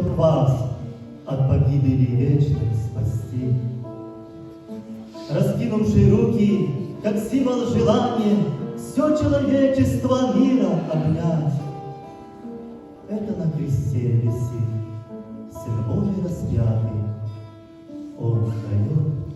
чтоб вас от погибели вечной спасти. Раскинувший руки, как символ желания, все человечество мира обнять. Это на кресте висит, Сын Божий распятый, Он дает